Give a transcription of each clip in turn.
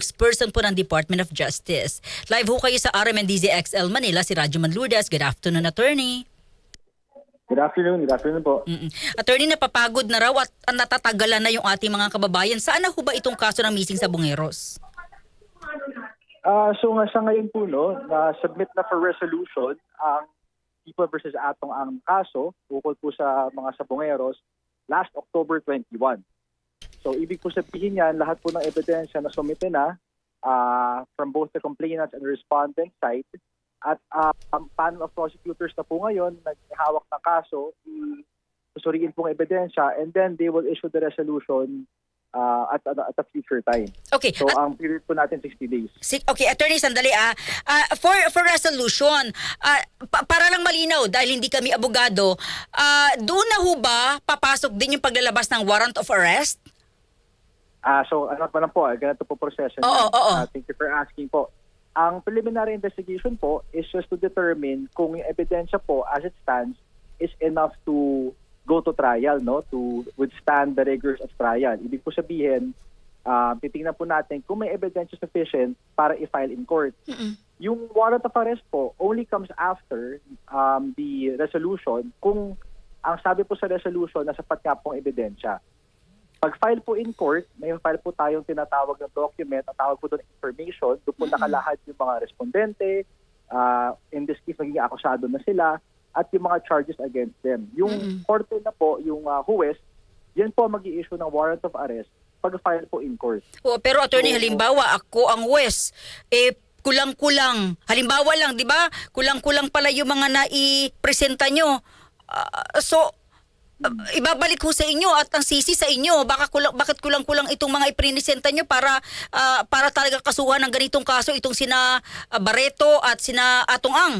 spokesperson po ng Department of Justice. Live ho kayo sa RMNDZ XL Manila, si Radyo Manludas. Good afternoon, attorney. Good afternoon, good afternoon po. Mm-mm. Attorney, napapagod na raw at natatagalan na yung ating mga kababayan. Saan na ho ba itong kaso ng missing sa Bungeros? Ah, so nga sa ngayon po no, na submit na for resolution ang People versus Atong ang kaso ukol po sa mga sabongeros last October 21. So ibig po sabihin yan, lahat po ng ebidensya na sumite na ah, from both the complainants and respondent side at ah, ang panel of prosecutors na po ngayon naghahawak ng kaso, susuriin pong ebidensya and then they will issue the resolution ah, at, at, at a future time. Okay, So ang period po natin 60 days. Si- Okay, attorney, sandali ah. Ah, for for resolution, ah, pa- para lang malinaw dahil hindi kami abogado, ah, doon na ho ba papasok din yung paglalabas ng warrant of arrest? Ah, so ano pa lang po, ah, ganito po proseso. Oo, niyan. oo. Ah, thank you for asking po. Ang preliminary investigation po is just to determine kung yung ebidensya po as it stands is enough to go to trial, no? To withstand the rigors of trial. Ibig po sabihin, ah, titingnan po natin kung may ebidensya sufficient para i-file in court. Yung warrant of arrest po only comes after um, the resolution kung ang sabi po sa resolution na sapat nga pong ebidensya. Pag file po in court, may file po tayong tinatawag na document, ang tawag po doon information, doon po nakalahad yung mga respondente, ah, in this case, magiging akusado na sila, at yung mga charges against them. Yung Mm-mm. korte na po, yung uh, huwes, yan po mag issue ng warrant of arrest pag file po in court. O, pero attorney, Oo. halimbawa ako ang West, eh kulang-kulang. Halimbawa lang, 'di ba? Kulang-kulang pala yung mga nai-presenta nyo. Ah, so ibabalik ko sa inyo at ang sisi sa inyo. Baka kulang bakit kulang-kulang itong mga iprinisenta nyo para ah, para talaga kasuhan ng ganitong kaso itong sina ah, Barreto at sina Atong Ang.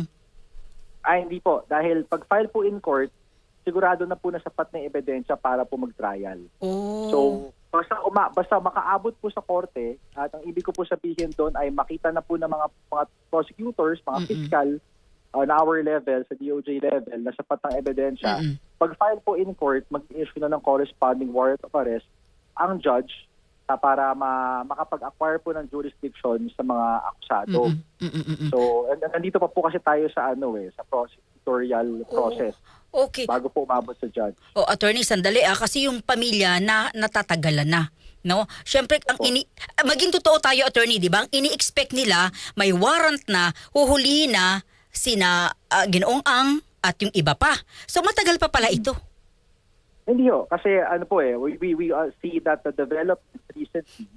Ay, hindi po. Dahil pag file po in court, sigurado na po na sapat na ebidensya para po mag-trial. Oh. So, basta, uma, basta makaabot po sa korte, at ang ibig ko po sabihin doon ay makita na po ng mga, mga prosecutors, mga Mm-mm. fiscal, on our level, sa DOJ level, na sapat ng ebidensya. Mm-mm. Pag file po in court, mag-issue na ng corresponding warrant of arrest ang judge ah, para ma- makapag-acquire po ng jurisdiction sa mga akusado. Mm-mm. Mm-mm. So, and, and nandito pa po kasi tayo sa ano eh, sa prosecutorial process Okay. bago po umabot sa judge. O attorney sandali ah kasi yung pamilya na natatagalan na. No? Syempre ang ini maging totoo tayo attorney, 'di ba? Ang ini-expect nila may warrant na, huhulihin na sina ah, Ginoong Ang at yung iba pa. So matagal pa pala ito. Hindi ho, kasi ano po eh, we, we, we uh, see that the development recently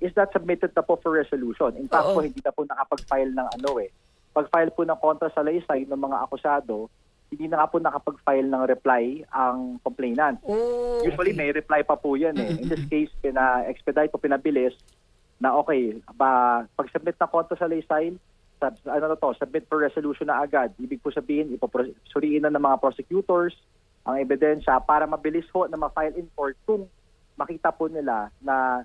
is that submitted na po for resolution. In fact Oo. po, hindi na po nakapag-file ng ano eh. Pag-file po ng kontra sa laysay ng mga akusado, hindi na nga po nakapag-file ng reply ang complainant. Oh. Usually may reply pa po yan eh. In this case, pina-expedite po, pinabilis na okay, ba, pag-submit ng kontra sa laysay, sub, ano na to, submit for resolution na agad. Ibig po sabihin, ipapro- na ng mga prosecutors ang ebidensya para mabilis ho na ma-file in court kung makita po nila na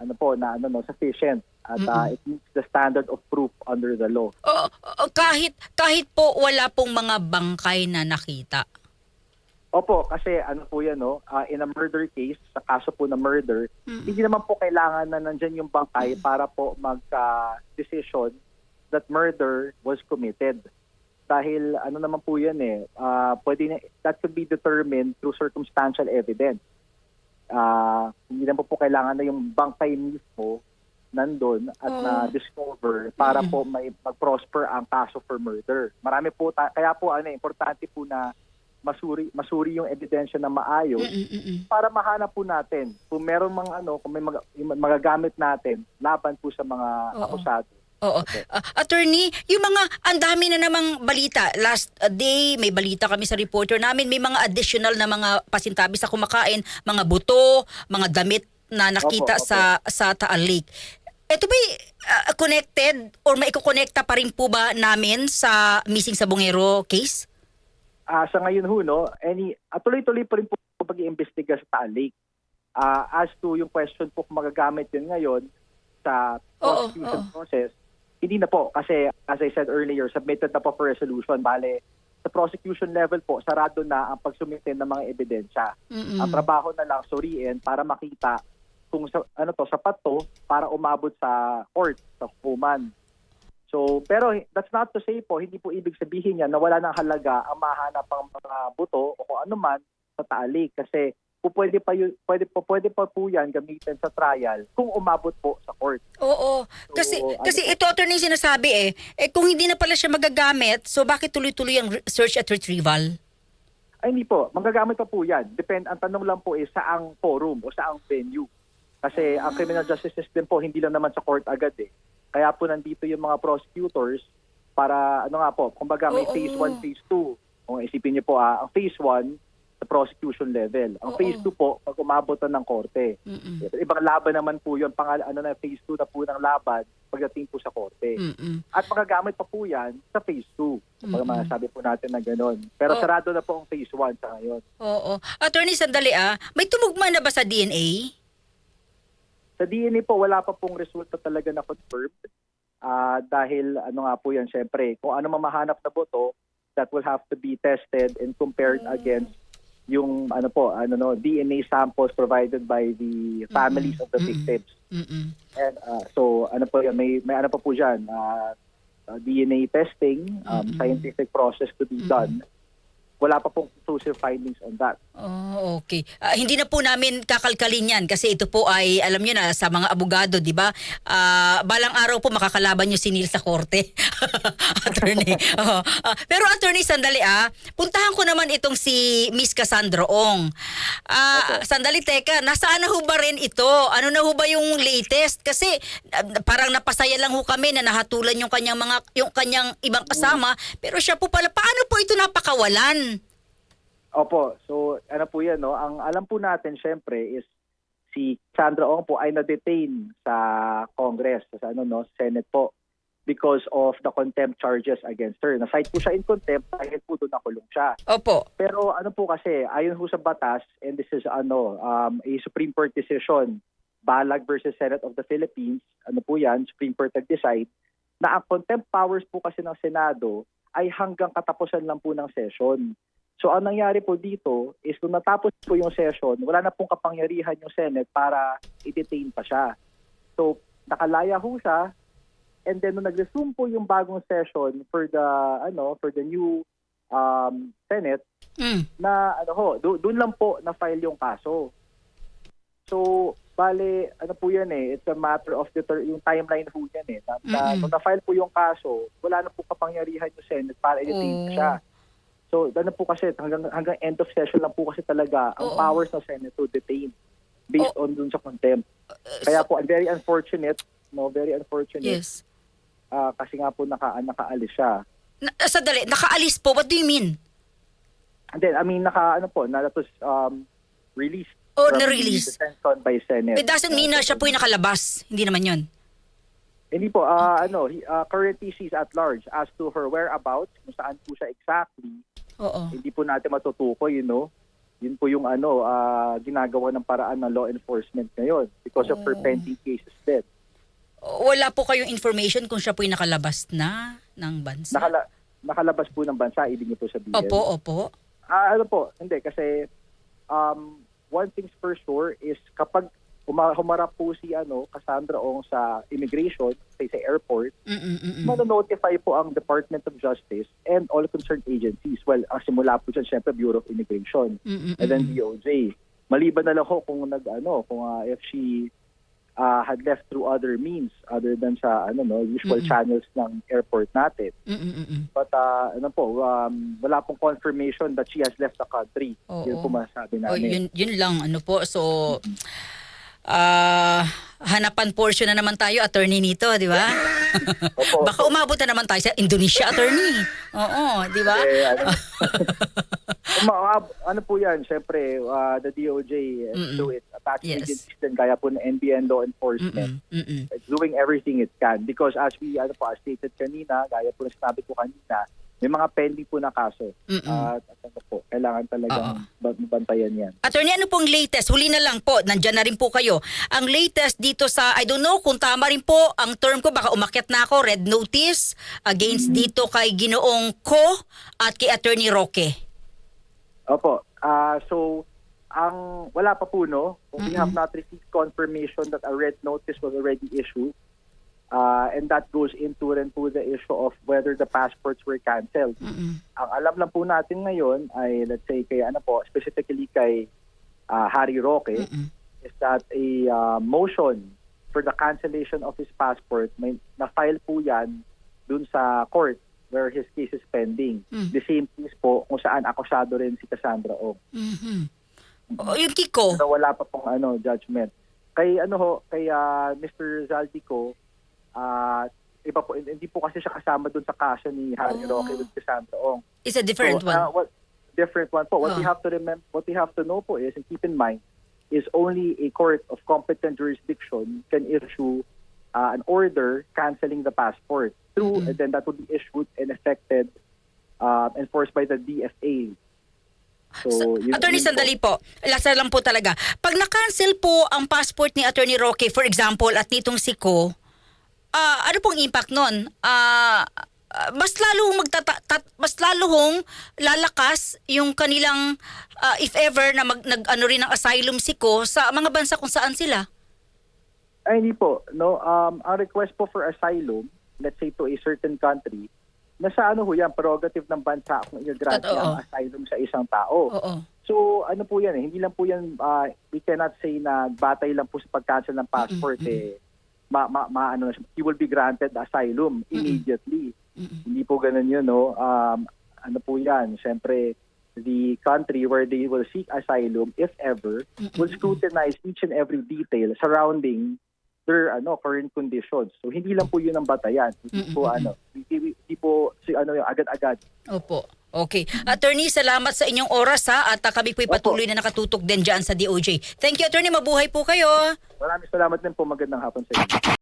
ano po na ano no sufficient at uh, it meets the standard of proof under the law. Oh, oh, kahit kahit po wala pong mga bangkay na nakita. Opo, kasi ano po yan, no? ah, in a murder case, sa kaso po na murder, hindi naman po kailangan na nandyan yung bangkay para po mag-decision that murder was committed. Dahil ano naman po yan eh, ah, pwede na, that could be determined through circumstantial evidence. Ah, hindi naman po kailangan na yung bangkay mismo nandun at Oo. na-discover para po may mag-prosper ang kaso for murder. Marami po, ta- kaya po ano, importante po na masuri masuri yung ebidensya na maayos Mm-mm-mm. para mahanap po natin kung meron mga ano kung may mag- magagamit natin laban po sa mga Oo. akusado. Oo. Ah, attorney, yung mga ang dami na namang balita. Last uh, day may balita kami sa reporter namin, may mga additional na mga pasintabi sa kumakain, mga buto, mga damit na nakita Opo, opo. sa sa Taal Lake. Ito ba connected or maiko-connecta pa rin po ba namin sa missing sa Bungero case? Ah, sa ngayon ho no, any at tuloy-tuloy pa rin po pag-iimbestiga sa Taal Lake. Ah, as to yung question po kung magagamit yun ngayon sa Oo, prosecution oo. process, hindi na po kasi as I said earlier, submitted na po for resolution. Bale, sa prosecution level po, sarado na ang pagsumite ng mga ebidensya. Mm-mm. Ang trabaho na lang suriin para makita kung sa, ano to, sapat to para umabot sa court, sa hukuman. So, pero that's not to say po, hindi po ibig sabihin niya na wala ng halaga ang mahanap ang mga buto o kung ano man sa taalik. Kasi po pwede pa, yun, pwede, po, pwede pa po yan gamitin sa trial kung umabot po sa court. Oo. Kasi So, ano kasi ito attorney sinasabi eh, eh kung hindi na pala siya magagamit, so bakit tuloy-tuloy ang search at retrieval? Ay hindi po, magagamit pa po yan. Depend, ang tanong lang po is saang forum o saang venue. Kasi ang criminal justice system po, hindi lang naman sa court agad eh. Kaya po nandito yung mga prosecutors para, ano nga po, kumbaga may Oo. phase 1, phase 2. Kung isipin niyo po, ah, ang phase 1, sa prosecution level. Ang Oo. phase 2 po, pag umabot na ng korte. Mm-mm. Ibang laban naman po yun, pangal, ano na, phase 2 na po ng laban pagdating po sa korte. Mm-mm. At magagamit pa po yan sa phase 2. Kapag Mm-mm. masasabi po natin na gano'n. Pero Oh. sarado na po ang phase 1 sa ngayon. Oo. Attorney, sandali ah. May tumugma na ba sa DNA? Sa DNA po, wala pa pong resulta talaga na confirmed. Ah, dahil ano nga po yan, syempre, kung ano mamahanap na boto, that will have to be tested and compared against yung ano po, ano no, DNA samples provided by the families of the victims. Mm-mm. And ah, so ano po yan, may may ano pa po diyan, ah, ah, DNA testing, um, Mm-mm. scientific process to be Mm-mm. done. Wala pa pong conclusive findings on that. Oh, okay. Ah, hindi na po namin kakalkalin yan kasi ito po ay, alam nyo na, sa mga abogado, di ba? Ah, balang araw po makakalaban nyo si Neil sa korte. attorney. Oo. Ah, pero attorney, sandali ah. Puntahan ko naman itong si Miss Cassandra Ong. Ah, sandali, teka. Nasaan na ho ba rin ito? Ano na ho ba yung latest? Kasi ah, parang napasaya lang ho kami na nahatulan yung kanyang mga yung kanyang ibang kasama, pero siya po pala paano po ito napakawalan? Opo, so ano po yan, no? Ang alam po natin, syempre, is si Sandra Ong po ay na-detain sa Congress, sa ano, no, Senate po, because of the contempt charges against her. Na-cite po siya in contempt dahil po doon nakulong siya. Opo. Pero ano po kasi, ayon po sa batas, and this is ano, um, a Supreme Court decision, Balag versus Senate of the Philippines, ano po yan, Supreme Court nag-decide, na ang contempt powers po kasi ng Senado ay hanggang katapusan lang po ng session. So ang nangyari po dito is nung natapos po yung session, wala na pong kapangyarihan yung Senate para i-detain pa siya. So nakalaya ho siya and then nung nag-resume po yung bagong session for the ano for the new um, Senate Mm. na ano ho, do, doon lang po na file yung kaso. So, bale, ano po yan eh, it's a matter of the yung timeline po yan eh. Na, na, Mm-mm. nung na-file po yung kaso, wala na po kapangyarihan yung Senate para i-detain Oh. siya. So, ano po kasi, hanggang, hanggang end of session lang po kasi talaga ang Oo. powers ng Senate to detain based Oh. on dun sa contempt. Uh, Kaya so- po, very unfortunate, no, very unfortunate, yes. ah, kasi nga po naka, nakaalis siya. Na, sandali, nakaalis po. What do you mean? And then, I mean, naka, ano po, na that was um, released. Oh, from na-release. detention by Senate. It doesn't mean na siya po yung nakalabas. Hindi naman yun. Hindi po, ah, ano, he- ah, currently she's at large as to her whereabouts, kung saan po siya exactly, Oo. hindi po natin matutukoy, you know. Yun po yung ano, ah, ginagawa ng paraan ng law enforcement ngayon because of her Oh. pending cases din. Wala po kayong information kung siya po yung nakalabas na ng bansa? Nakala, nakalabas po ng bansa, ibig niyo po sabihin. Opo, opo. Ah, ano po, hindi, kasi um, one thing's for sure is kapag huma- humarap po si ano, Cassandra Ong sa immigration, say sa airport, Mm-mm-mm. Mano-notify po ang Department of Justice and all concerned agencies. Well, ang simula po dyan, syempre, Bureau of Immigration Mm-mm-mm. and then DOJ. Maliban na lang ho kung nag, ano, kung ah, if she ah, had left through other means other than sa, ano, no, usual Mm-mm. channels ng airport natin. Mm-mm-mm. But, ah, ano po, um, wala pong confirmation that she has left the country. Oo. Yun po masasabi Oh, namin. yun, yun lang, ano po. So, ah hanapan portion na naman tayo, attorney nito, di ba? Baka umabot na naman tayo sa Indonesia, attorney. Oo, di ba? Eh, ano, ah, ano po yan, syempre, ah, the DOJ uh, Mm-mm. do it. Attaching Yes. agencies din, kaya po ng NBN law enforcement. Mm-mm, mm-mm. It's doing everything it can. Because as we, ano po, as stated kanina, gaya po na sinabi ko kanina, may mga pending po na kaso. Mm-mm. At ano po, kailangan ba- bantayan yan. Attorney, ano pong latest? Huli na lang po, nandyan na rin po kayo. Ang latest dito sa, I don't know kung tama rin po ang term ko, baka umakyat na ako, red notice against dito kay Ginoong Ko at kay Attorney Roque. Opo. Ah so, ang wala pa po no, we have not received confirmation that a red notice was already issued. Uh, and that goes into rin po the issue of whether the passports were canceled. Mm-mm. Ang alam lang po natin ngayon ay let's say kay ano po, specifically kay ah, Harry Roque Mm-mm. is that a uh, motion for the cancellation of his passport may na-file po yan dun sa court where his case is pending. Mm. The same case po kung saan akusado rin si Cassandra O. Mhm. O, yung Kiko. Pero wala pa pong ano judgment. Kay ano ho, kay ah, Mr. Zaldico, ah iba po hindi po kasi siya kasama dun sa kaso ni Harry Oh. Roque with Cassandra Ong. Is a different So, one. uh, what different one po. What we Oh. have to remember, what we have to know po is and keep in mind is only a court of competent jurisdiction can issue uh, an order canceling the passport through Mhm. and then that will be issued and effected uh, enforced by the DFA. So, yun- Attorney yun po. Sandali po, lasa lang po talaga. Pag na-cancel po ang passport ni Attorney Roque, for example, at nitong Siko, ah ano pong impact nun? Ah, mas lalo hong magtata- tat- mas lalo hong lalakas yung kanilang ah, if ever na mag nag ano rin ng asylum siko sa mga bansa kung saan sila. Ay, hindi po. No, um, ang request po for asylum, let's say to a certain country, nasa ano ho yan, prerogative ng bansa kung i-grant ang asylum sa isang tao. Oo. So, ano po yan eh, hindi lang po yan, ah, we cannot say na batay lang po sa pag-cancel ng passport eh, ma, ma, ma- ano, na siya, he will be granted asylum immediately. Mm-mm. Hindi po ganun yun, no? Um, ano po yan, syempre, the country where they will seek asylum, if ever, will scrutinize each and every detail surrounding their ano current conditions. So hindi lang po 'yun ang batayan. Hindi po Mm-mm. ano, hindi, hindi po si ano yung agad-agad. Opo. Okay. Attorney, salamat sa inyong oras ha at ah, kami po'y patuloy na nakatutok din dyan sa DOJ. Thank you, Attorney. Mabuhay po kayo. Maraming salamat din po. Magandang hapon sa inyo.